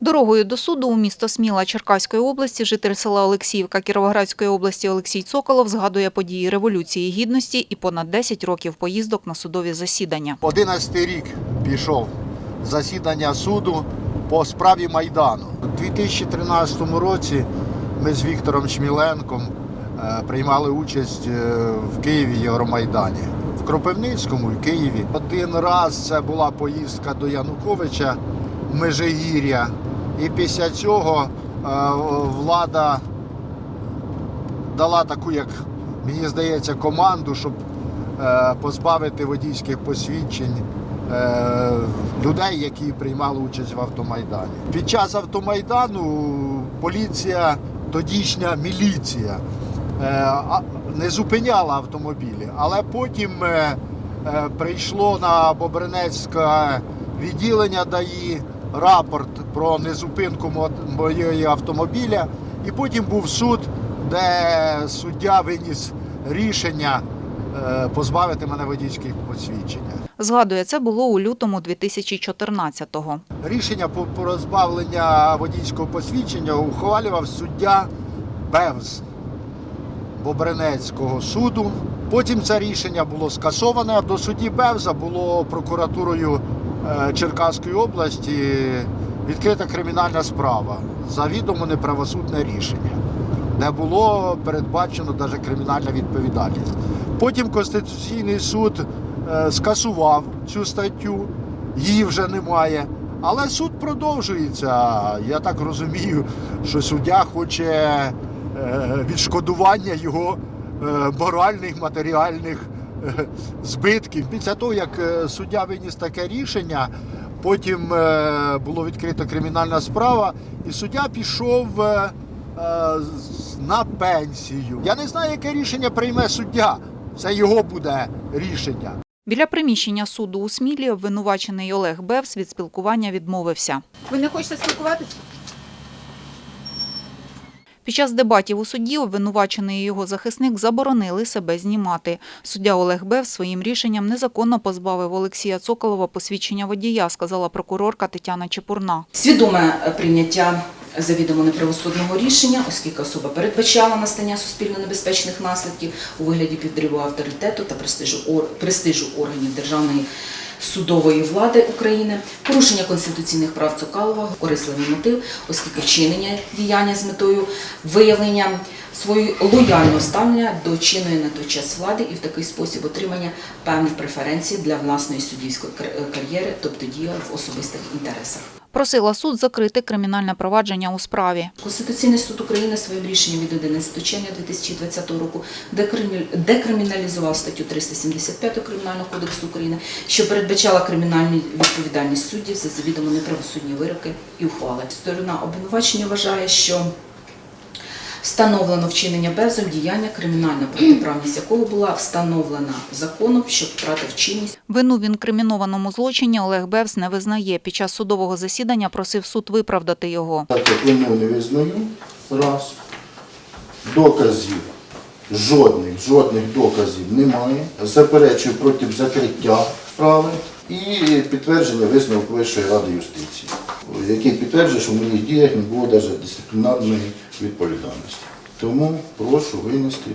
Дорогою до суду у місто Сміла Черкаської області житель села Олексіївка Кіровоградської області Олексій Цоколов згадує події Революції Гідності і понад 10 років поїздок на судові засідання. 11 рік пішов засідання суду по справі Майдану. У 2013 році ми з Віктором Чміленком е, приймали участь е, в Києві Євромайдані. В Кропивницькому і Києві. Один раз це була поїздка до Януковича Межигір'я. І після цього е, влада дала таку, як мені здається, команду, щоб е, позбавити водійських посвідчень е, людей, які приймали участь в автомайдані. Під час автомайдану поліція, тодішня міліція, не зупиняла автомобілі, але потім прийшло на Бобринецьке відділення ДАІ рапорт про незупинку мо- моєї автомобіля, і потім був суд, де суддя виніс рішення е, позбавити мене водійських посвідчення. Згадує, це було у лютому 2014-го. Рішення по позбавлення водійського посвідчення ухвалював суддя Бевз Бобринецького суду. Потім це рішення було скасоване. До судді Бевза було прокуратурою Черкаської області відкрита кримінальна справа за відомо неправосудне рішення, де було передбачено навіть кримінальна відповідальність. Потім Конституційний суд е, скасував цю статтю, її вже немає. Але суд продовжується. Я так розумію, що суддя хоче е, відшкодування його е, моральних, матеріальних е, збитків. Після того, як е, суддя виніс таке рішення, потім е, було відкрита кримінальна справа, і суддя пішов е, на пенсію. Я не знаю, яке рішення прийме суддя. Це його буде рішення. Біля приміщення суду у Смілі обвинувачений Олег Бевс від спілкування відмовився. Ви не хочете спілкуватися? Під час дебатів у суді обвинувачений його захисник заборонили себе знімати. Суддя Олег Бев своїм рішенням незаконно позбавив Олексія Цоколова посвідчення водія, сказала прокурорка Тетяна Чепурна. Свідоме прийняття завідомо неправосудного рішення, оскільки особа передбачала настання суспільно небезпечних наслідків у вигляді підриву авторитету та престижу, престижу органів державної судової влади України, порушення конституційних прав Цукалова, корисливий мотив, оскільки вчинення діяння з метою виявлення свою лояльного ставлення до чинної на той час влади і в такий спосіб отримання певних преференцій для власної суддівської кар- кар'єри, тобто дія в особистих інтересах. Просила суд закрити кримінальне провадження у справі. Конституційний суд України своїм рішенням від 11 червня 2020 року декримі- декриміналізував статтю 375 Кримінального кодексу України, що передбачала кримінальну відповідальність суддів за завідомо неправосудні вироки і ухвали. Сторона обвинувачення вважає, що Встановлено вчинення безом діяння, кримінальна протиправність якого була встановлена законом, що втратив чинність Вину в інкримінованому злочині Олег Бевс не визнає. Під час судового засідання просив суд виправдати його. Так як вину не визнаю, раз. Доказів жодних, жодних доказів немає. Заперечую проти закриття справи і підтвердження висновку Вищої ради юстиції, який підтверджує, що в моїх діях не було навіть дисциплінарної відповідальності. Тому прошу винести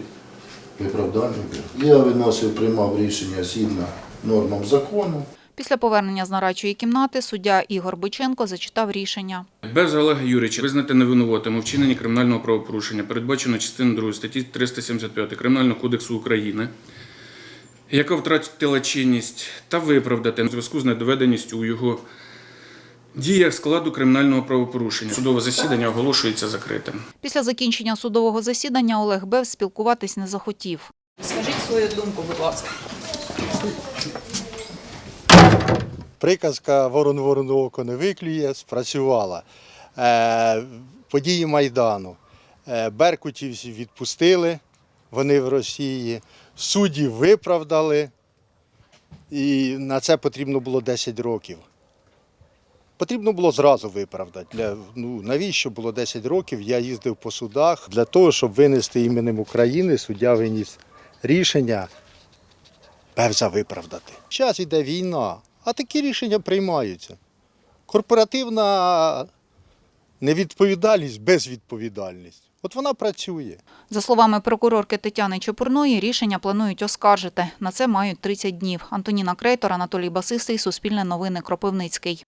виправдальний вирок. Я виносив, приймав рішення згідно нормам закону. Після повернення з нарадчої кімнати суддя Ігор Биченко зачитав рішення. Без Олега Юрійовича визнати невинуватим у вчиненні кримінального правопорушення, передбачено частиною 2 статті 375 Кримінального кодексу України, яка втратила чинність, та виправдати у зв'язку з недоведеністю у його діях складу кримінального правопорушення. Судове засідання оголошується закритим. Після закінчення судового засідання Олег Бевс спілкуватись не захотів. Скажіть свою думку, будь ласка. Приказка ворон ворону око не виклює, спрацювала. Е, події Майдану. Е, Беркутівців відпустили, вони в Росії, суддів виправдали, і на це потрібно було 10 років. Потрібно було зразу виправдати. Для, ну, навіщо було 10 років? Я їздив по судах для того, щоб винести іменем України, суддя виніс рішення Певза виправдати. Зараз йде війна, а такі рішення приймаються. Корпоративна Невідповідальність безвідповідальність. От вона працює. За словами прокурорки Тетяни Чепурної, рішення планують оскаржити. На це мають 30 днів. Антоніна Крейтор, Анатолій Басистий, Суспільне новини, Кропивницький.